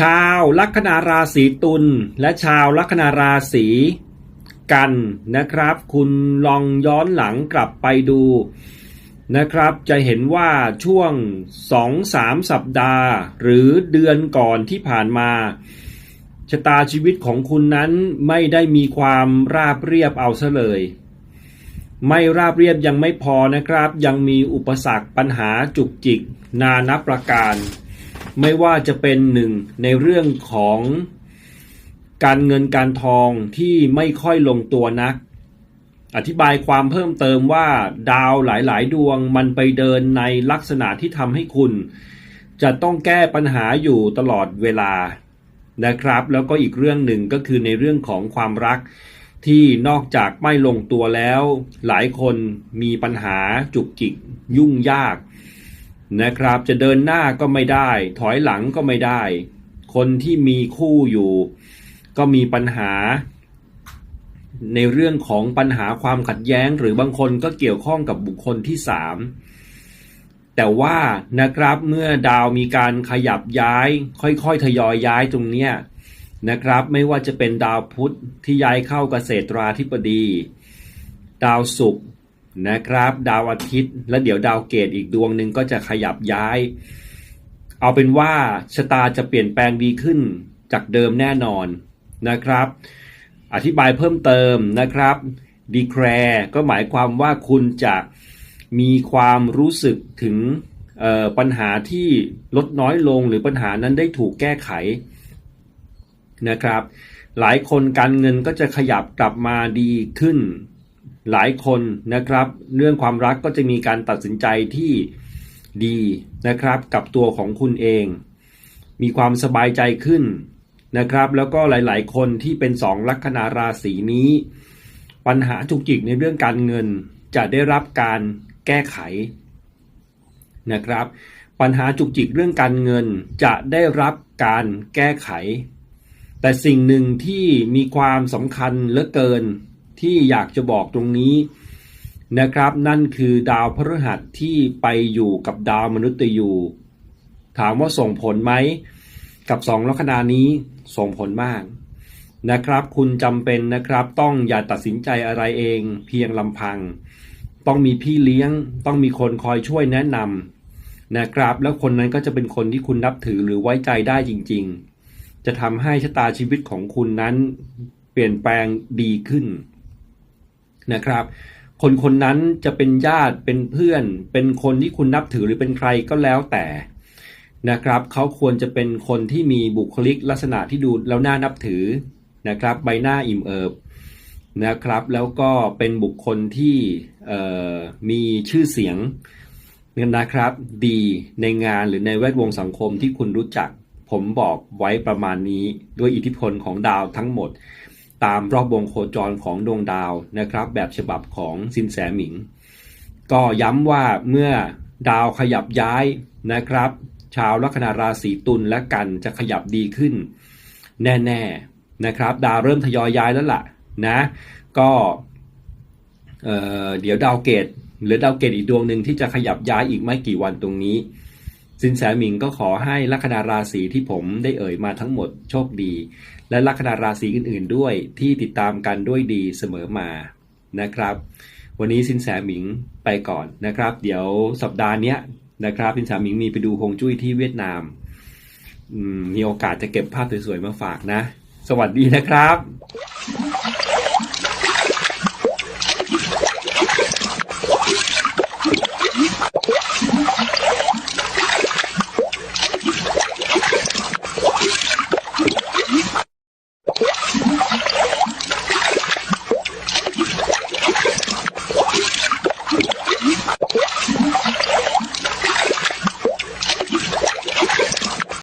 ชาวลัคนาราศีตุลและชาวลัคนาราศีกันนะครับ คุณลองย้อนหลังกลับไปดูนะครับ จะเห็นว่าช่วง 2-3 สัปดาห์ หรือเดือนก่อนที่ผ่านมาชะตาชีวิตของคุณนั้นไม่ได้มีความราบเรียบเอาซะเลย ไม่ราบเรียบยังไม่พอนะครับ ยังมีอุปสรรคปัญหาจุกจิก นานับประการ ไม่ว่าจะเป็นหนึ่งในเรื่องของการเงินการทองที่ไม่ค่อยลงตัวนัก อธิบายความเพิ่มเติมว่าดาวหลายๆ ดวงมันไปเดินในลักษณะที่ทำให้คุณ จะต้องแก้ปัญหาอยู่ตลอดเวลานะครับ แล้วก็อีกเรื่องหนึ่งก็คือในเรื่องของความรักที่นอกจากไม่ลงตัวแล้ว หลายคนมีปัญหาจุกจิกยุ่งยาก นะครับ จะเดินหน้าก็ไม่ได้ ถอยหลังก็ไม่ได้ คนที่มีคู่อยู่ ก็มีปัญหา ในเรื่องของปัญหาความขัดแย้ง หรือบางคนก็เกี่ยวข้องกับบุคคลที่สามแต่ว่านะครับเมื่อดาวมีการขยับย้าย ค่อยๆทยอยย้ายตรงเนี้ยนะครับ ไม่ว่าจะเป็นดาวพุธที่ย้ายเข้าเกษตราธิบดี ดาวศุกร์ นะครับ ดาวอาทิตย์ และเดี๋ยวดาวเกตอีกดวงหนึ่งก็จะขยับย้าย เอาเป็นว่าชะตาจะเปลี่ยนแปลงดีขึ้นจากเดิมแน่นอนนะครับ อธิบายเพิ่มเติมนะครับ declare ก็หมายความว่าคุณจะมีความรู้สึกถึงปัญหาที่ลดน้อยลงหรือปัญหานั้นได้ถูกแก้ไขนะครับ หลายคนการเงินก็จะขยับกลับมาดีขึ้น หลายคนนะครับ เรื่องความรักก็จะมีการตัดสินใจที่ดีนะครับ กับตัวของคุณเอง มีความสบายใจขึ้นนะครับ แล้วก็หลาย ๆ คนที่เป็นสองลัคนาราศีนี้ ปัญหาจุกจิกในเรื่องการเงินจะได้รับการแก้ไขนะครับ ปัญหาจุกจิกเรื่องการเงินจะได้รับการแก้ไข แต่สิ่งหนึ่งที่มีความสำคัญเหลือเกิน ที่อยากจะบอกตรงนี้นะครับ นั่นคือดาวพฤหัสที่ไปอยู่กับดาวมนุษย์ยู ถามว่าส่งผลไหม กับสองลัคนานี้ส่งผลมากนะครับ คุณจำเป็นนะครับต้องอย่าตัดสินใจอะไรเอง เพียงลำพัง ต้องมีพี่เลี้ยง ต้องมีคนคอยช่วยแนะนำนะครับ แล้วคนนั้นก็จะเป็นคนที่คุณนับถือหรือไว้ใจได้จริง ๆ จะทำให้ชะตาชีวิตของคุณนั้นเปลี่ยนแปลงดีขึ้น นะครับ คนคนนั้นจะเป็นญาติเป็นเพื่อน เป็นคนที่คุณนับถือหรือเป็นใครก็แล้วแต่นะครับเขาควรจะเป็นคนที่มีบุคลิกลักษณะที่ดูแล้วน่านับถือนะครับใบหน้าอิ่มเอิบนะครับแล้วก็เป็นบุคคลที่มีชื่อเสียงนะครับดีในงานหรือในแวดวงสังคมที่คุณรู้จัก ผมบอกไว้ประมาณนี้ด้วยอิทธิพลของดาวทั้งหมด ตามรอบวงโคจรของดวงดาวนะครับ แบบฉบับของซินแสหมิง ก็ย้ำว่าเมื่อดาวขยับย้ายนะครับ ชาวลัคนาราศีตุลและกันจะขยับดีขึ้น แน่ๆนะครับ ดาวเริ่มทยอยย้ายแล้วล่ะนะก็เเดี๋ยวดาวเกตหรือดาวเกตอีกดวงหนึ่งที่จะขยับย้ายอีกไม่กี่วันตรงนี้ สินแสหมิงก็ขอให้ลัคนาราศีที่ผมได้เอ่ยมาทั้งหมดโชคดี และลัคนาราศีอื่น ๆ ด้วยที่ติดตามกันด้วยดีเสมอมานะครับ วันนี้สินแสหมิงไปก่อนนะครับ เดี๋ยวสัปดาห์นี้นะครับพินแสามิงมีไปดูฮงจุ้ยที่เวียดนามมีโอกาสจะเก็บภาพสวยๆมาฝากนะ สวัสดีนะครับ